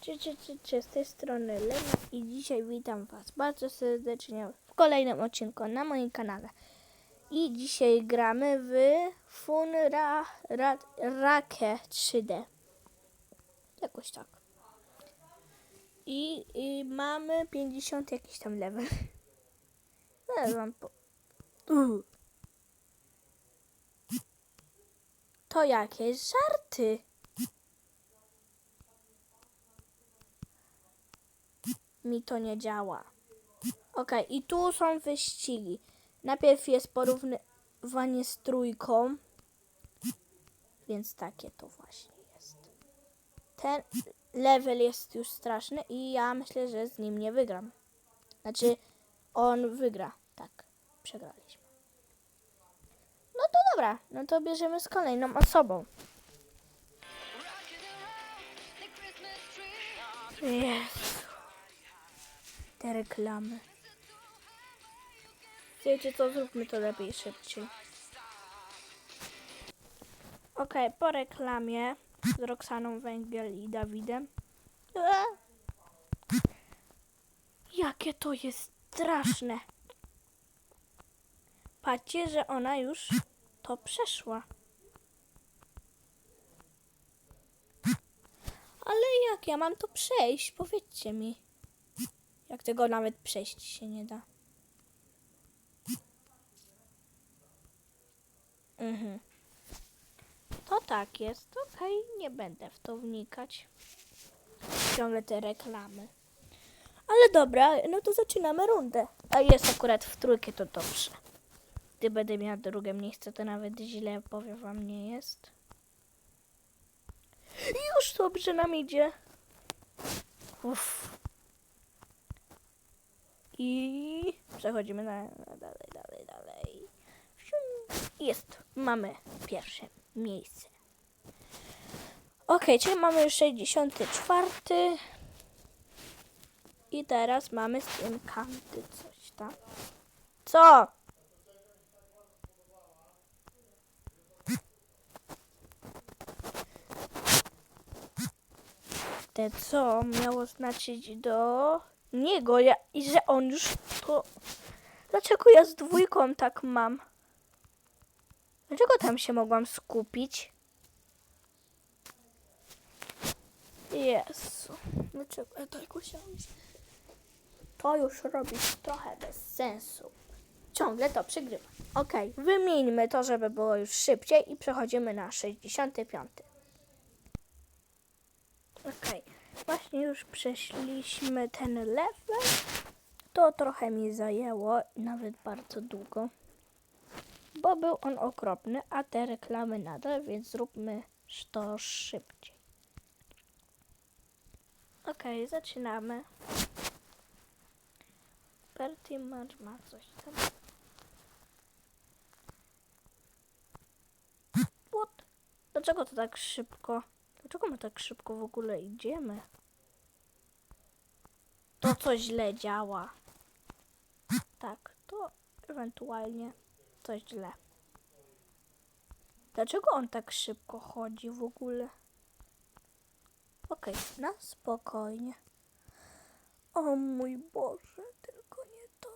Czy, czy, czy z tej strony Lena i dzisiaj witam Was bardzo serdecznie w kolejnym odcinku na moim kanale. I dzisiaj gramy w Funra ra, Rake 3D. Jakoś tak. I, I mamy 50 jakiś tam level. Zaraz wam po... To jakieś żarty. Mi to nie działa. Ok, i tu są wyścigi. Najpierw jest porównywanie z trójką. Więc takie to właśnie jest. Ten level jest już straszny i ja myślę, że z nim nie wygram. Znaczy, on wygra. Tak, przegraliśmy. No to dobra, no to bierzemy z kolejną osobą. Jest. Te reklamy. Wiecie co, zróbmy to lepiej szybciej. Ok, po reklamie z Roxaną Węgiel i Dawidem. Jakie to jest straszne. Patrzcie, że ona już to przeszła. Ale jak ja mam to przejść? Powiedzcie mi. Jak tego nawet przejść się nie da. Mhm. To tak jest. Okej, nie będę w to wnikać. Ciągle te reklamy. Ale dobra, no to zaczynamy rundę. A jest akurat w trójkę, to dobrze. Gdy będę miała drugie miejsce, to nawet źle powiem wam nie jest. Już dobrze nam idzie. Uff. I przechodzimy na, na dalej, dalej, dalej. Jest, mamy pierwsze miejsce. Ok, czyli mamy już 64. I teraz mamy z tym kanty coś tam. Co? Te co miało znaczyć do niego ja, i że on już to. Dlaczego ja z dwójką tak mam? Dlaczego tam się mogłam skupić? Jezu. Dlaczego ja tak musiałam. To już robi trochę bez sensu. Ciągle to przegrywa. Ok, wymieńmy to, żeby było już szybciej i przechodzimy na 65. Okej, właśnie już przeszliśmy ten level. To trochę mi zajęło, nawet bardzo długo, bo był on okropny, a te reklamy nadal, więc zróbmy to szybciej. Okej, zaczynamy. Pertimar ma coś tam. What? Dlaczego to tak szybko? Dlaczego my tak szybko w ogóle idziemy? To co źle działa. Tak, to ewentualnie coś źle. Dlaczego on tak szybko chodzi w ogóle? Okej, na spokojnie. O mój Boże, tylko nie to.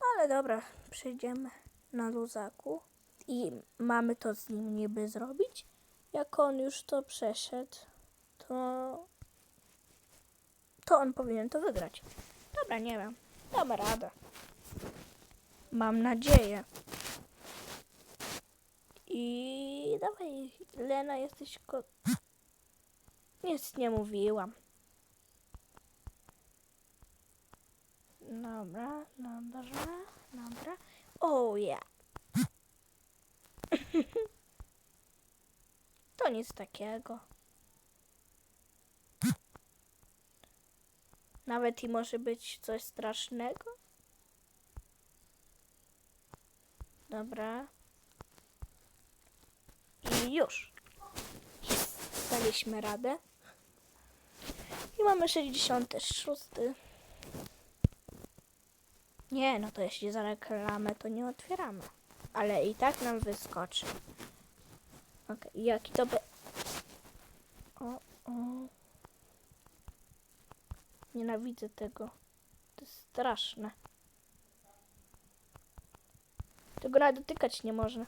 Ale dobra, przejdziemy na luzaku. I mamy to z nim niby zrobić. Jak on już to przeszedł, to... To on powinien to wygrać. Dobra, nie wiem. Dam radę. Mam nadzieję. I dawaj, Lena, jesteś ko... Nic nie mówiłam. Dobra, dobra, dobra. O ja. To nic takiego. Nawet i może być coś strasznego. Dobra. I już. Daliśmy radę. I mamy 66. Nie, no to jeśli za reklamę, to nie otwieramy. Ale i tak nam wyskoczy. Okej, jaki to by... O, o. Nienawidzę tego. To jest straszne. Tego nawet dotykać nie można.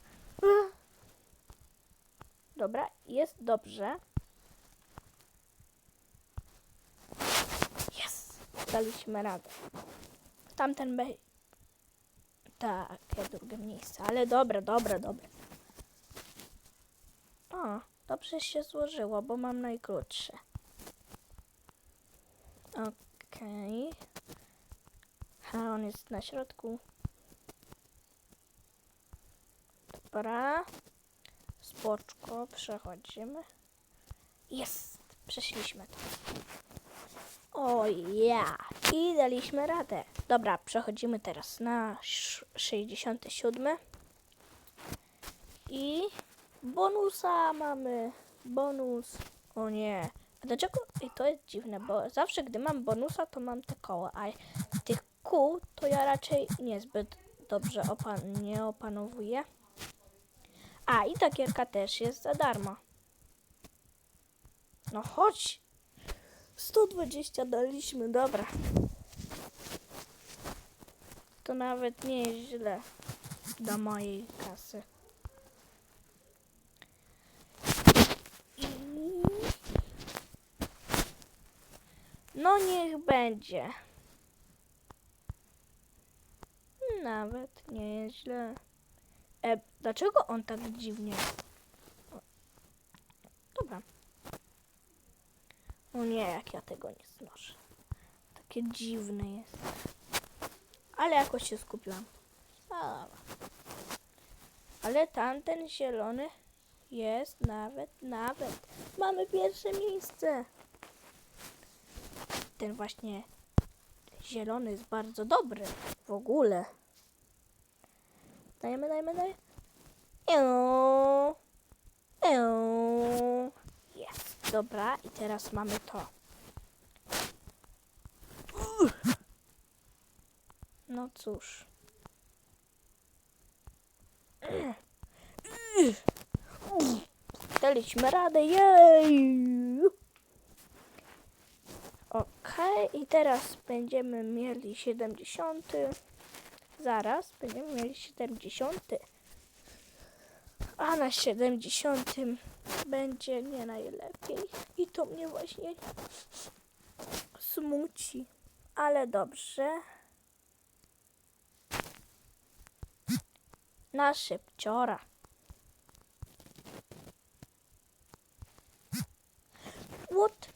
Dobra, jest dobrze. Jest! Daliśmy radę. Tamten be... Tak, ja drugie miejsce, ale dobre, dobre, dobre. O, dobrze się złożyło, bo mam najkrótsze. Okej. A on jest na środku. Dobra. Spoczko, przechodzimy. Jest! Przeszliśmy to. O ja! I daliśmy radę. Dobra, przechodzimy teraz na sz- 67. I bonusa mamy. Bonus. O nie. A dlaczego? I to jest dziwne, bo zawsze gdy mam bonusa, to mam te koła, a tych kół to ja raczej niezbyt dobrze opan nie opanowuję. A i ta gierka też jest za darmo. No chodź. 120 daliśmy, dobra. To nawet nie jest źle dla mojej kasy. No niech będzie. Nawet nie jest źle. E, dlaczego on tak dziwnie? Dobra. O nie, jak ja tego nie znoszę. Takie dziwne jest. Ale jakoś się skupiłam. A, Ale tamten zielony jest nawet, nawet. Mamy pierwsze miejsce. Ten właśnie zielony jest bardzo dobry. W ogóle. Dajemy, dajemy, dajemy. Eee. Jest. Dobra, i teraz mamy to. No cóż. Daliśmy radę, jej! Okej, i teraz będziemy mieli 70. Zaraz będziemy mieli 70. A na 70 będzie nie najlepiej. I to mnie właśnie smuci. Ale dobrze. Na szybciora. What?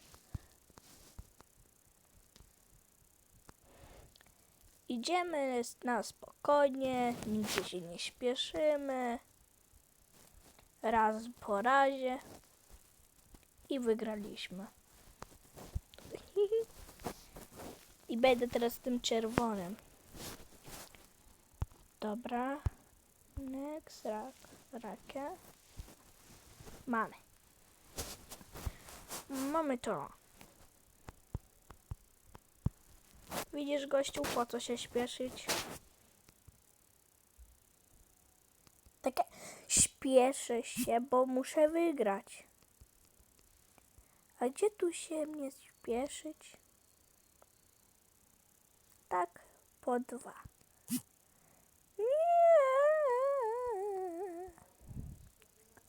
Idziemy na spokojnie, nigdzie się nie śpieszymy. Raz po razie. I wygraliśmy. I będę teraz tym czerwonym. Dobra. Next rak. Rakę. Mamy. Mamy to. Widzisz, gościu, po co się śpieszyć? Takie śpieszę się, bo muszę wygrać. A gdzie tu się mnie śpieszyć? Tak, po dwa.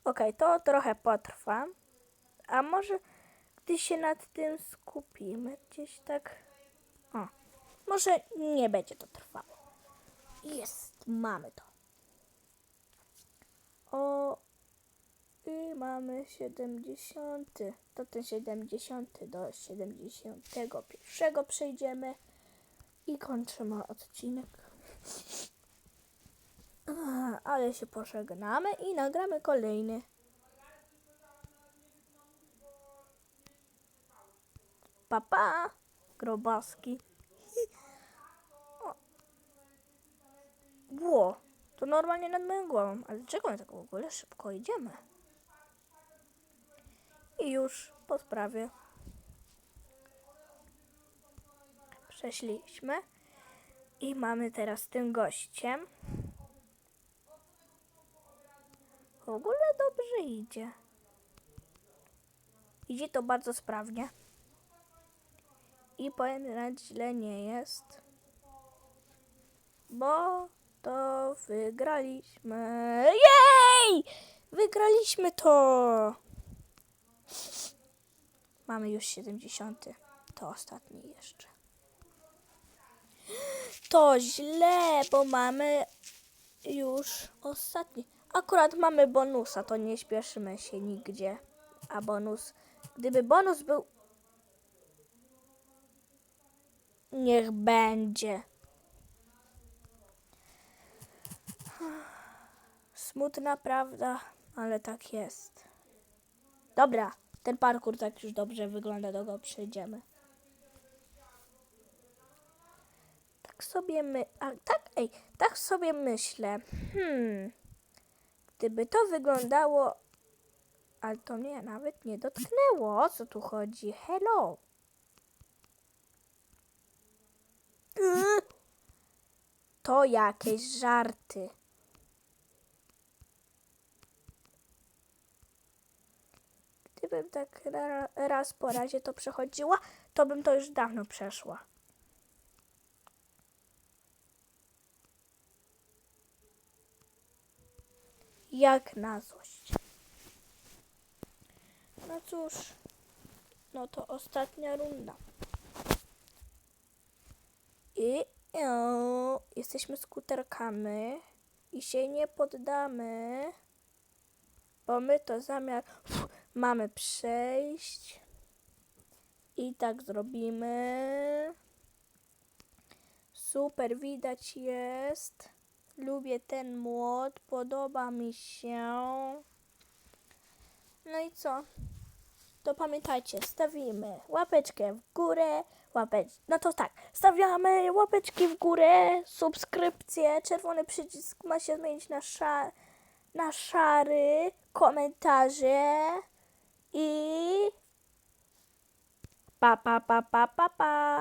Okej, to trochę potrwa. A może gdy się nad tym skupimy, gdzieś tak. Może nie będzie to trwało. Jest, mamy to. O, i mamy 70. To ten 70 do 71 przejdziemy i kończymy odcinek. Ale się pożegnamy i nagramy kolejny. Papa, grobaski. Normalnie nad moją głową. Ale dlaczego my tak w ogóle szybko idziemy? I już po sprawie. Przeszliśmy. I mamy teraz tym gościem. W ogóle dobrze idzie. Idzie to bardzo sprawnie. I powiem, że źle nie jest. Bo to wygraliśmy. Jej! Wygraliśmy to! Mamy już 70. To ostatni jeszcze. To źle, bo mamy już ostatni. Akurat mamy bonusa, to nie śpieszymy się nigdzie. A bonus, gdyby bonus był. Niech będzie. Smutna prawda, ale tak jest. Dobra, ten parkour tak już dobrze wygląda, do go przejdziemy. Tak sobie my, a tak, ej, tak sobie myślę. Hmm. Gdyby to wyglądało, ale to mnie nawet nie dotknęło. O co tu chodzi? Hello. To jakieś żarty. Gdybym tak ra- raz po razie to przechodziła, to bym to już dawno przeszła. Jak na złość. No cóż, no to ostatnia runda. I o, jesteśmy skuterkami i się nie poddamy, bo my to zamiar mamy przejść. I tak zrobimy. Super, widać jest. Lubię ten młot, podoba mi się. No i co? To pamiętajcie, stawimy łapeczkę w górę, łapecz... No to tak, stawiamy łapeczki w górę, subskrypcję, czerwony przycisk ma się zmienić na, sza... na szary, komentarze i... Pa, pa, pa, pa, pa, pa.